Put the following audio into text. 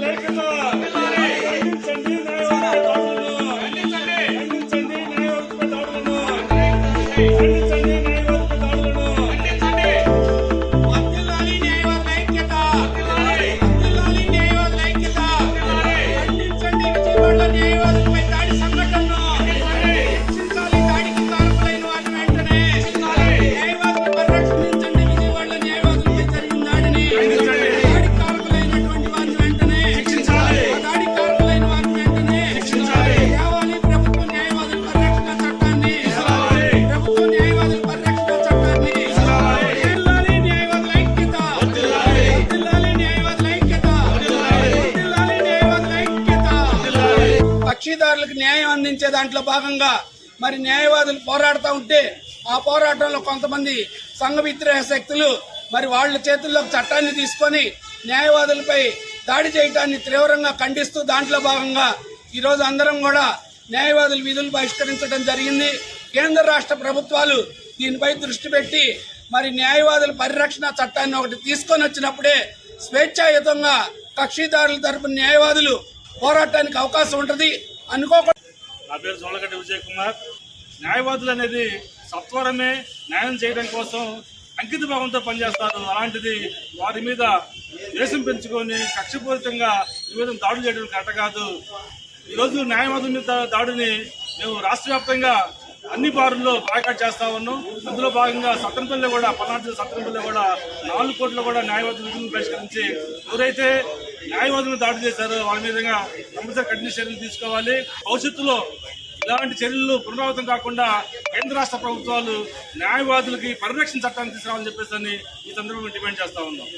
ఖండించండి. కక్షిదారులకు న్యాయం అందించే దాంట్లో భాగంగా మరి న్యాయవాదులు పోరాడుతూ ఉంటే ఆ పోరాటంలో కొంతమంది సంఘ విద్రోహ శక్తులు మరి వాళ్ళ చేతుల్లోకి చట్టాన్ని తీసుకొని న్యాయవాదులపై దాడి చేయటాన్ని తీవ్రంగా ఖండిస్తూ దాంట్లో భాగంగా ఈరోజు అందరం కూడా న్యాయవాదులు విధులు బహిష్కరించడం జరిగింది. కేంద్ర రాష్ట్ర ప్రభుత్వాలు దీనిపై దృష్టి పెట్టి మరి న్యాయవాదుల పరిరక్షణ చట్టాన్ని ఒకటి తీసుకొని వచ్చినప్పుడే స్వేచ్ఛాయుతంగా కక్షిదారుల తరపున న్యాయవాదులు పోరాటానికి అవకాశం ఉంటుంది. అనుకోకుండా నా పేరు జోలగడ్డ విజయ్ కుమార్ న్యాయవాదులు అనేది సత్వరమే న్యాయం చేయడం కోసం అంకిత భావంతో పనిచేస్తారు. అలాంటిది వారి మీద దేశం పెంచుకొని కక్షపూరితంగా ఈ విధంగా దాడులు చేయడం కరెక్ట్ కాదు. ఈరోజు న్యాయవాదుల మీద దాడిని మేము రాష్ట్ర వ్యాప్తంగా అన్ని బారుల్లో బాయ్కాట్ చేస్తా ఉన్నాం. అందులో భాగంగా సత్రంపల్లి కూడా పల్నాడు జిల్లా సత్రంపల్లి కూడా నాలుగు కోట్ల కూడా న్యాయవాదుల విధులను బహిష్కరించి ఎవరైతే న్యాయవాదులను దాడి చేశారు. వాళ్ళ మీదుగా కంపల్సరీ కఠిన చర్యలు తీసుకోవాలి. భవిష్యత్తులో ఇలాంటి చర్యలు పునరావృతం కాకుండా కేంద్ర రాష్ట్ర ప్రభుత్వాలు న్యాయవాదులకి పరిరక్షణ చట్టాన్ని తీసుకురావాలని చెప్పేసి ఈ సందర్భంగా డిమాండ్ చేస్తా ఉన్నాం.